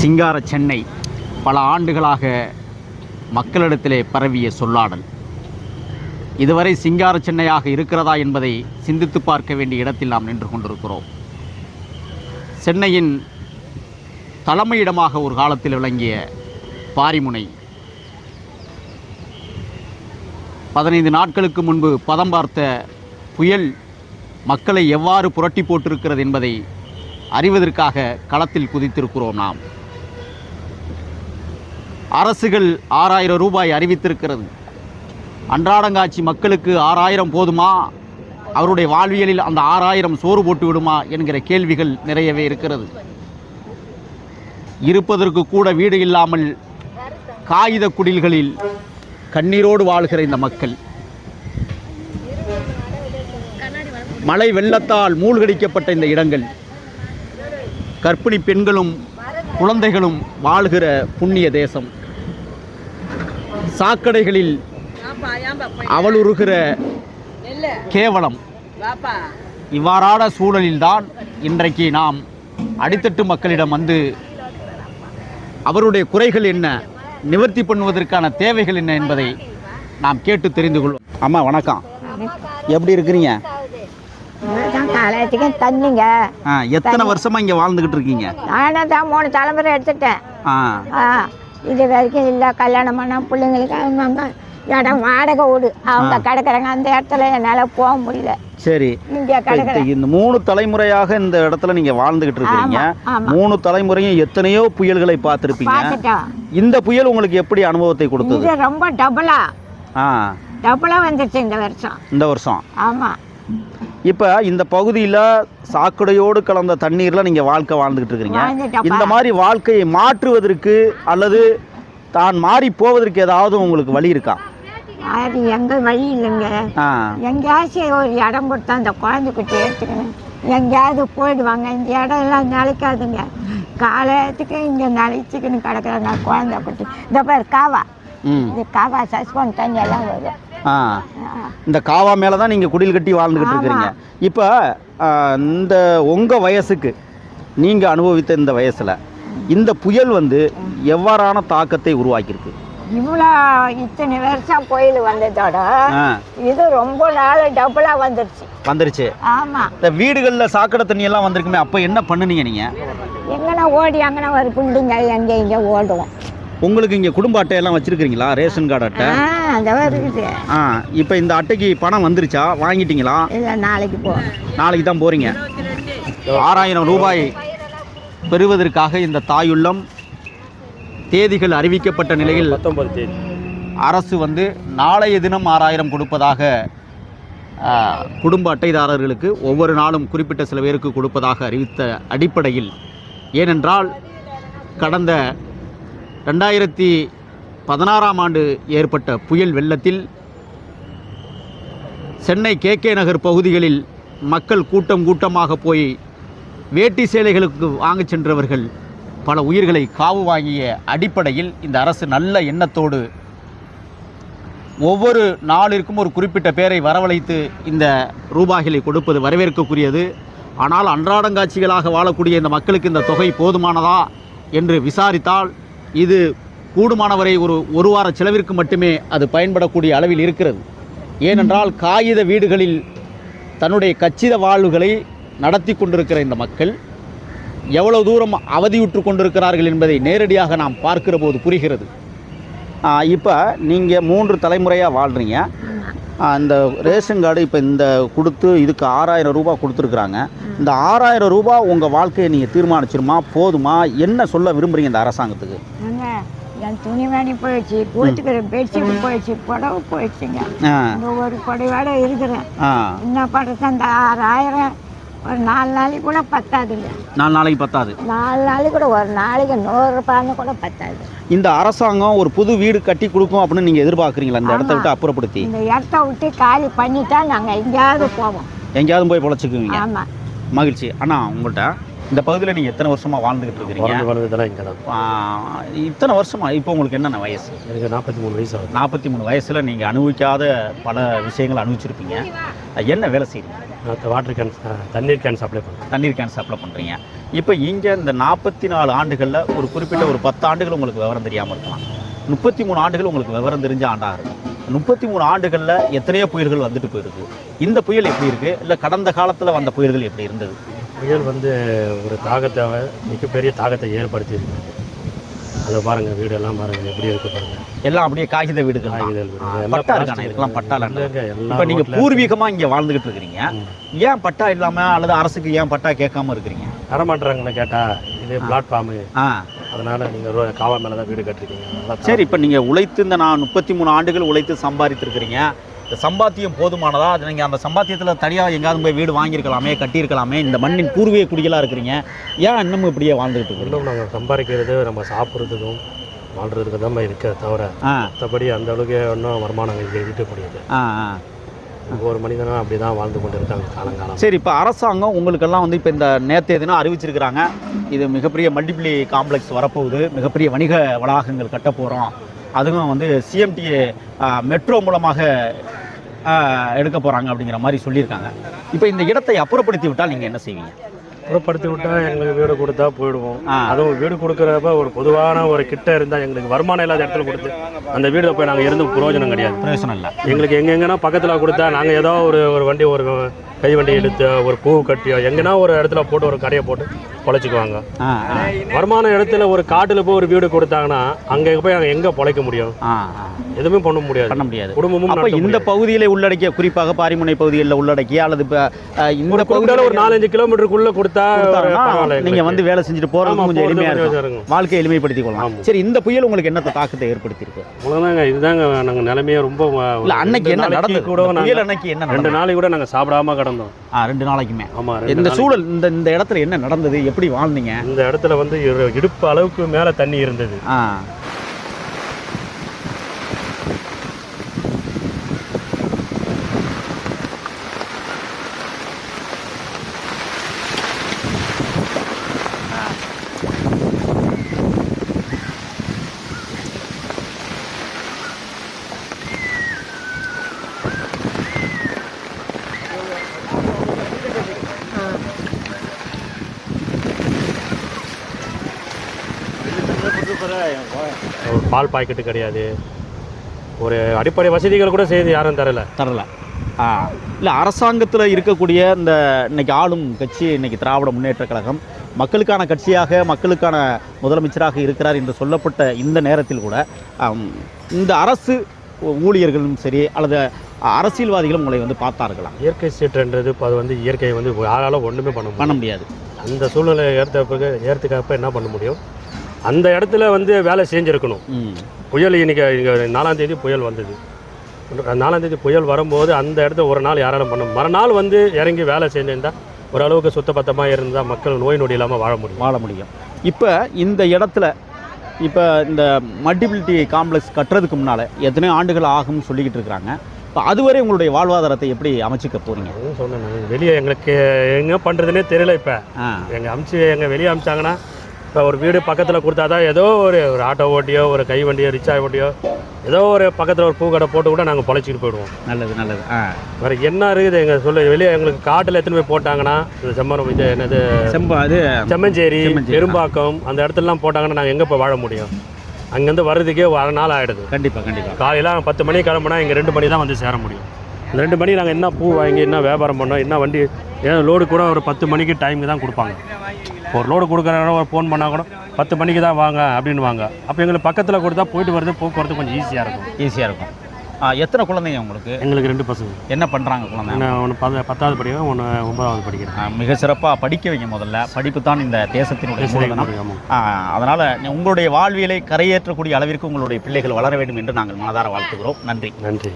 சிங்கார சென்னை பல ஆண்டுகளாக மக்களிடத்திலே பரவிய சொல்லாடல். இதுவரை சிங்கார சென்னையாக இருக்கிறதா என்பதை சிந்தித்து பார்க்க வேண்டிய இடத்தில் நாம் நின்று கொண்டிருக்கிறோம். சென்னையின் தலைமையிடமாக ஒரு காலத்தில் விளங்கிய பாரிமுனை. பதினைந்து நாட்களுக்கு முன்பு பதம் பார்த்த புயல் மக்களை எவ்வாறு புரட்டி போட்டிருக்கிறது என்பதை அறிவதற்காக களத்தில் குதித்திருக்கிறோம் நாம். அரசுகள் ஆறாயிரம் ரூபாய் அறிவித்திருக்கிறது. அன்றாடங்காட்சி மக்களுக்கு ஆறாயிரம் போதுமா? அவருடைய வாழ்வியலில் அந்த ஆறாயிரம் சோறு போட்டு விடுமா என்கிற கேள்விகள் நிறையவே இருக்கிறது. இருப்பதற்கு கூட வீடு இல்லாமல் காகித குடில்களில் கண்ணீரோடு வாழ்கிற இந்த மக்கள். மழை வெள்ளத்தால் மூழ்கடிக்கப்பட்ட இந்த இடங்கள். கர்ப்பிணி பெண்களும் குழந்தைகளும் வாழ்கிற புண்ணிய தேசம். சாக்கடைகளில் அவளுருகிற கேவலம். இவ்வாறான சூழலில்தான் இன்றைக்கு நாம் அடித்தட்டு மக்களிடம் வந்து அவருடைய குறைகள் என்ன நிவர்த்தி பண்ணுவதற்கான தேவைகள் என்ன என்பதை நாம் கேட்டு தெரிந்து கொள்வோம். அம்மா வணக்கம். எப்படி இருக்கிறீங்க? தண்ணிங்க எத்தனை வருஷமா இங்க வாழ்ந்துகிட்டு இருக்கீங்க? நானே தான் மூணு தலைமுறை எடுத்துட்டேன். இது வரைக்கும் இல்லை கல்யாணம் பண்ண பிள்ளைங்களுக்கு அவங்க இடம் வாடகை வீடு. அவங்க கிடக்குறாங்க. அந்த இடத்துல என்னால் போக முடியல. சரி. இந்த மூணு தலைமுறையாக இந்த இடத்துல நீங்க வாழ்ந்துகிட்டு இருக்கிறீங்க. ஆமா, ஆமா. மூணு தலைமுறையும் எத்தனையோ புயல்களை பார்த்துருப்பீங்க. இந்த புயல் உங்களுக்கு எப்படி அனுபவத்தை கொடுத்தது? ரொம்ப டபுளா டபுளா வந்துருச்சு இந்த வருஷம். இந்த வருஷம். ஆமாம் இப்போ இந்த பகுதியில் சாக்கடையோடு கலந்த தண்ணீரில் நீங்கள் வாழ்க்கை வாழ்ந்துகிட்டு இருக்கிறீங்க. இந்த மாதிரி வாழ்க்கையை மாற்றுவதற்கு அல்லது தான் மாறி போவதற்கு ஏதாவது உங்களுக்கு வழி இருக்கா? அது எங்க வழி இல்லைங்க. எங்கேயாச்சும் ஒரு இடம் கொடுத்தா அந்த குழந்தைக்குட்டி எடுத்துக்கணும் எங்கேயாவது போயிடுவாங்க. இந்த இடம் எல்லாம் நிலைக்காதுங்க. காலத்துக்கு இங்கே நிலைச்சிக்கின்னு கிடக்குறாங்க குழந்தை குட்டி. இந்த பேர் காவா. இது காவா சஸ்பெண்ட் தண்ணி எல்லாம் வரும். ஆ. இந்த காவா மேலே தான் நீங்கள் குடில் கட்டி வாழ்ந்துக்கிட்டு இருக்கிறீங்க. இப்போ இந்த உங்கள் வயசுக்கு நீங்கள் அனுபவித்த இந்த வயசில் இந்த புயல் வந்து எவ்வாறான தாக்கத்தை உருவாக்கியிருக்கு? இவ்வளோ இத்தனை வருஷம் கோயில் வந்ததோட இது ரொம்ப நாள் டபுளாக வந்துருச்சு. வந்துருச்சு. ஆமாம் இந்த வீடுகளில் சாக்கடை தண்ணி எல்லாம் வந்திருக்குமே அப்போ என்ன பண்ணுனீங்க நீங்கள் எங்கன்னா ஓடி அங்கன்னா ஒரு பில்டிங்க எங்கே இங்கே ஓடுவோம். உங்களுக்கு இங்கே குடும்ப அட்டையெல்லாம் வச்சுருக்கிறீங்களா? ரேஷன் கார்டு அட்டை? ஆ இப்போ இந்த அட்டைக்கு பணம் வந்துருச்சா? வாங்கிட்டீங்களா? இல்லை நாளைக்கு போ. நாளைக்கு தான் போகிறீங்க ஆறாயிரம் ரூபாய் பெறுவதற்காக இந்த தாயுள்ளம் தேதிகள் அறிவிக்கப்பட்ட நிலையில் அரசு வந்து நாளைய தினம் ஆறாயிரம் கொடுப்பதாக குடும்ப அட்டைதாரர்களுக்கு ஒவ்வொரு நாளும் குறிப்பிட்ட சில பேருக்கு கொடுப்பதாக அறிவித்த அடிப்படையில். ஏனென்றால் கடந்த ரெண்டாயிரத்தி பதினாறாம் ஆண்டு ஏற்பட்ட புயல் வெள்ளத்தில் சென்னை கே கே நகர் பகுதிகளில் மக்கள் கூட்டம் கூட்டமாக போய் வேட்டி சேலைகளுக்கு வாங்கச் சென்றவர்கள் பல உயிர்களை காவு வாங்கிய அடிப்படையில் இந்த அரசு நல்ல எண்ணத்தோடு ஒவ்வொரு நாளிற்கும் ஒரு குறிப்பிட்ட பேரை வரவழைத்து இந்த ரூபாய்களை கொடுப்பது வரவேற்கக்கூடியது. ஆனால் அன்றாடங்காட்சிகளாக வாழக்கூடிய இந்த மக்களுக்கு இந்த தொகை போதுமானதா என்று விசாரித்தால் இது கூடுமானவரை ஒரு ஒரு வார செலவிற்கு மட்டுமே அது பயன்படக்கூடிய அளவில் இருக்கிறது. ஏனென்றால் காகித வீடுகளில் தன்னுடைய கச்சித வாழ்வுகளை நடத்தி கொண்டிருக்கிற இந்த மக்கள் எவ்வளவு தூரம் அவதியுற்று கொண்டிருக்கிறார்கள் என்பதை நேரடியாக நாம் பார்க்கிற போது புரிகிறது. இப்போ நீங்கள் மூன்று தலைமுறையாக வாழ்கிறீங்க இந்த ரேஷன் கார்டு இப்போ இந்த கொடுத்து இதுக்கு ஆறாயிரம் ரூபாய் கொடுத்துருக்குறாங்க. இந்த ஆறாயிரம் ரூபாய் உங்கள் வாழ்க்கையை நீங்கள் தீர்மானிச்சிருமா? போதுமா? என்ன சொல்ல விரும்புகிறீங்க இந்த அரசாங்கத்துக்கு? என் துணிமணி போயிடுச்சு போட்டுக்கிற பெட்ஷீட் போயிடுச்சு புடவை போயிடுச்சுங்க. ஒரு புடவையோட இருக்கிறேன். என்ன பண்ணுறது அந்த ஆறாயிரம் ஒரு நாலு நாளைக்கு கூட பத்தாதுங்க. நாலு நாளைக்கு பத்தாது. நாலு நாளைக்கு கூட ஒரு நாளைக்கு நூறு ரூபாய்னு கூட பத்தாது. இந்த அரசாங்கம் ஒரு புது வீடு கட்டி கொடுக்கும் அப்படின்னு நீங்கள் எதிர்பார்க்குறீங்களா? இந்த இடத்த விட்டு அப்புறப்படுத்தி. இந்த இடத்த விட்டு காலி பண்ணிட்டா நாங்கள் எங்கேயாவது போவோம். எங்கேயாவது போய் பொழைச்சிக்குவீங்க. ஆமாம் மகிழ்ச்சி. அண்ணா உங்கள்கிட்ட இந்த பகுதியில் நீங்கள் எத்தனை வருஷமாக வாழ்ந்துக்கிட்டு இருக்கிறீங்க? இங்கே தான். இத்தனை வருஷமா? இப்போ உங்களுக்கு என்னென்ன வயசு? எனக்கு நாற்பத்தி மூணு வயசு ஆகுது. நாற்பத்தி மூணு வயசில் நீங்கள் அனுபவிக்காத பல விஷயங்களை அனுபவிச்சிருப்பீங்க. என்ன வேலை செய்றீங்க? வாட்டர் கேன் தண்ணீர் கேன் சப்ளை பண்ணுறோம் தண்ணீர் கேன் சப்ளை பண்ணுறீங்க இப்போ இங்கே இந்த நாற்பத்தி நாலு ஆண்டுகளில் ஒரு குறிப்பிட்ட ஒரு பத்து ஆண்டுகள் உங்களுக்கு விவரம் தெரியாமல் இருக்கலாம். முப்பத்தி மூணு ஆண்டுகள் உங்களுக்கு விவரம் தெரிஞ்ச ஆண்டாக இருக்கும். முப்பத்தி மூணு ஆண்டுகளில் எத்தனையோ புயல்கள் வந்துட்டு போயிருக்கு. இந்த புயல் எப்படி இருக்குது இல்லை கடந்த காலத்தில் வந்த புயல்கள் எப்படி இருந்தது? புயல் வந்து ஒரு தாக்கத்தை மிகப்பெரிய தாக்கத்தை ஏற்படுத்தி அதை பாருங்கள் வீடெல்லாம் பாருங்கள் எப்படி இருக்கு பாருங்கள் எல்லாம் அப்படியே காகித வீடுகள். காகிதல் வீடு பட்டா plastic. இதுக்கெல்லாம் பட்டா இல்ல. இல்லைங்க, இப்போ நீங்கள் பூர்வீகமாக இங்கே வாழ்ந்துகிட்டு இருக்கிறீங்க. ஏன் பட்டா இல்லாமல் அல்லது அரசுக்கு ஏன் பட்டா கேட்காம இருக்கிறீங்க? தரமாட்டுறாங்கன்னு கேட்டால் இது பிளாட்ஃபார்மு ஆ. அதனால் நீங்கள் காவா மேலே தான் வீடு கட்டிருக்கீங்க. சரி இப்போ நீங்கள் உழைத்து இந்த நான் முப்பத்தி மூணு ஆண்டுகள் உழைத்து சம்பாதித்திருக்கிறீங்க. சம்பாத்தியம் போதுமானதா? அது நீங்கள் அந்த சம்பாத்தியத்தில் தனியாக எங்கேயாவது போய் வீடு வாங்கியிருக்கலாமே கட்டியிருக்கலாமே இந்த மண்ணின் பூர்வீக குடிகளாக இருக்கிறீங்க. ஏன் இன்னமும் இப்படியே வாழ்ந்துகிட்டு இருக்கிறீங்க இன்னும் நாங்கள் சம்பாதிக்கிறது நம்ம சாப்பிட்றதுக்கும் வாழ்கிறதுக்கு தான் இருக்க தவிர மற்றபடி அந்த அளவுக்கு இன்னும் வருமானம் ஈட்ட முடியாது ஒவ்வொரு மனிதனும் அப்படி தான் வாழ்ந்து கொண்டு இருக்காங்க காலங்காலம். சரி இப்போ அரசாங்கம் உங்களுக்கெல்லாம் வந்து இப்போ இந்த நேற்றைய தினம் அறிவிச்சிருக்கிறாங்க. இது மிகப்பெரிய மல்டிப்ளி காம்ப்ளெக்ஸ் வரப்போகுது. மிகப்பெரிய வணிக வளாகங்கள் கட்ட போகிறோம் அதுவும் வந்து சிஎம்டிஏ மெட்ரோ மூலமாக எடுக்க போகிறாங்க அப்படிங்கிற மாதிரி சொல்லியிருக்காங்க. இப்போ இந்த இடத்தை அப்புறப்படுத்தி விட்டால் நீங்கள் என்ன செய்வீங்க? புறப்படுத்தி விட்டால் எங்களுக்கு வீடு கொடுத்தா போயிடுவோம். அதுவும் வீடு கொடுக்குறப்ப ஒரு பொதுவான ஒரு கிட்ட இருந்தால் எங்களுக்கு வருமானம் இல்லாத இடத்துல கொடுத்து அந்த வீடு போய் நாங்கள் இருந்து பிரயோஜனம் கிடையாது. பிரயோசனம் இல்லை. எங்களுக்கு எங்கெங்கன்னா பக்கத்தில் கொடுத்தா நாங்கள் ஏதோ ஒரு ஒரு வண்டி ஒரு கை வண்டி இழுத்து ஒரு பூ கட்டியோ எங்கன்னா ஒரு இடத்துல போட்டு ஒரு கடையை போட்டு பொழைச்சிக்குவாங்க வருமான இடத்துல ஒரு காட்டில் போய் ஒரு வீடு கொடுத்தாங்கன்னா அங்கே போய் நாங்கள் எங்கே பொழைக்க முடியும். எதுவுமே பண்ண முடியாது பண்ண முடியாது குடும்பமும் அப்போ இந்த. பகுதியில உள்ளடக்கிய குறிப்பாக பாரிமுனை பகுதிகளில் உள்ளடக்கிய அல்லது இந்த ஒரு குறிப்பிட்ட ஒரு நாலஞ்சு கிலோமீட்டருக்குள்ள கொடுத்தா கொடுத்தாங்கன்னா பரவாயில்ல நீங்க எங்களுக்கு. வந்து வேலை செஞ்சுட்டு ஆமா, கொஞ்சம் போறது எளிமையா கொஞ்சம் இருக்கும். வாழ்க்கையை எளிமைப்படுத்திக் கொள்ளலாம். சரி இந்த புயல் உங்களுக்கு என்னத்த தாக்கத்தை ஏற்படுத்தியிருக்கு அவ்வளோதாங்க இதுதாங்க நாங்கள் நிலைமையே ரொம்ப அன்னைக்கு என்ன நடந்தது கூட அன்னைக்கு என்ன ரெண்டு நாளைக்கு கூட நாங்கள் சாப்பிடாம கிடந்தோம் ஆ ரெண்டு நாளைக்குமே. ஆமா ரெண்டு இந்த. சூழல் இந்த இந்த இடத்துல என்ன நடந்தது? எப்படி வாழ்ந்தீங்க? இந்த இடத்துல வந்து இடுப்பு அளவுக்கு மேலே தண்ணி இருந்தது. ஆ. ஒரு பால் பாக்கெட்டு கிடையாது. ஒரு அடிப்படை வசதிகள் கூட செய்து யாரும் தரல. தரல. இல்லை அரசாங்கத்தில் இருக்கக்கூடிய இந்த இன்னைக்கு ஆளும் கட்சி இன்னைக்கு திராவிட முன்னேற்ற கழகம் மக்களுக்கான கட்சியாக மக்களுக்கான முதலமைச்சராக இருக்கிறார் என்று சொல்லப்பட்ட இந்த நேரத்தில் கூட இந்த அரசு ஊழியர்களும் சரி அல்லது அரசியல்வாதிகளும் உங்களை வந்து பார்த்தார்களாம் இயற்கை சீற்றுன்றது இப்போ அது வந்து இயற்கையை வந்து யாரால ஒன்றுமே பண்ண பண்ண முடியாது. அந்த சூழ்நிலை ஏற்ற பிறகு ஏற்றுக்கப்ப என்ன பண்ண முடியும்? அந்த இடத்துல வந்து வேலை செஞ்சுருக்கணும். புயல் இன்னைக்கு இங்கே நாலாம் தேதி புயல் வந்தது. நாலாம் தேதி புயல் வரும்போது அந்த இடத்த ஒரு நாள் யாராலும் பண்ண மறுநாள் வந்து இறங்கி வேலை செஞ்சிருந்தா ஓரளவுக்கு சுத்தபத்தமாக இருந்தால் மக்கள் நோய் நொடி இல்லாமல் வாழ முடியும். வாழ முடியும். இப்போ இந்த இடத்துல இப்போ இந்த மல்டிபிலிட்டி காம்ப்ளெக்ஸ் கட்டுறதுக்கு முன்னால் எத்தனையோ ஆண்டுகள் ஆகும்னு சொல்லிக்கிட்டு இருக்கிறாங்க இப்போ அதுவரை உங்களுடைய வாழ்வாதாரத்தை எப்படி அமைச்சிக்க போகிறீங்க சொன்னேன். வெளியே எங்களுக்கு எங்கே பண்ணுறதுனே தெரியல இப்போ. எங்கள் அமிச்சு எங்கள் வெளியே அமிச்சாங்கன்னா இப்போ ஒரு வீடு பக்கத்தில் கொடுத்தா தான் ஏதோ ஒரு ஒரு ஆட்டோ ஓட்டியோ ஒரு கை வண்டியோ ரிக்ஷா ஓட்டியோ ஏதோ ஒரு பக்கத்தில் ஒரு பூக்கடை போட்டு கூட நாங்கள் பொழைச்சிட்டு போயிடுவோம். நல்லது நல்லது. ஆ. வேறு என்ன இருக்குது? எங்கள் சொல்ல வெளியே எங்களுக்கு காட்டில் எத்தனை போய் போட்டாங்கன்னா இந்த செம்மரம் இது என்னது? செம்பா அது செம்மஞ்சேரி பெரும்பாக்கம் அந்த இடத்துலலாம் போட்டாங்கன்னா நாங்கள் எங்கே போய் வாழ முடியும்? அங்கேருந்து வர்றதுக்கே அரை நாள் ஆகிடுது கண்டிப்பாக கண்டிப்பாக காலையில் பத்து மணிக்கு கிளம்புனா இங்கே ரெண்டு மணி தான் வந்து சேர முடியும். ரெண்டு மணி நாங்கள் என்ன பூ வாங்கி என்ன வியாபாரம் பண்ணோம் என்ன வண்டி ஏன் லோடு கூட ஒரு பத்து மணிக்கு டைமுக்கு தான் கொடுப்பாங்க. ஒரு லோடு கொடுக்குற ஒரு ஃபோன் பண்ணால் கூட பத்து மணிக்கு தான் வாங்க அப்படின்னு வாங்க அப்போ எங்களுக்கு பக்கத்தில் கொடுத்தா போயிட்டு வரது போக்குவரத்து கொஞ்சம் ஈஸியாக இருக்கும். ஈஸியாக இருக்கும். ஆ எத்தனை குழந்தைங்க உங்களுக்கு? எங்களுக்கு ரெண்டு பசங்க. என்ன பண்ணுறாங்க குழந்தைங்க? ஒன்று பத பத்தாவது படிக்கிறேன் ஒன்று ஒன்பதாவது படிக்கிறேன். மிக சிறப்பாக படிக்க வைங்க முதல்ல. படிப்பு தான் இந்த தேசத்தினுடைய மூலதனம். அதனால உங்களுடைய வாழ்வியலை கரையேற்றக்கூடிய அளவிற்கு உங்களுடைய பிள்ளைகள் வளர வேண்டும் என்று நாங்கள் மனதார வாழ்த்துகிறோம். நன்றி. நன்றி.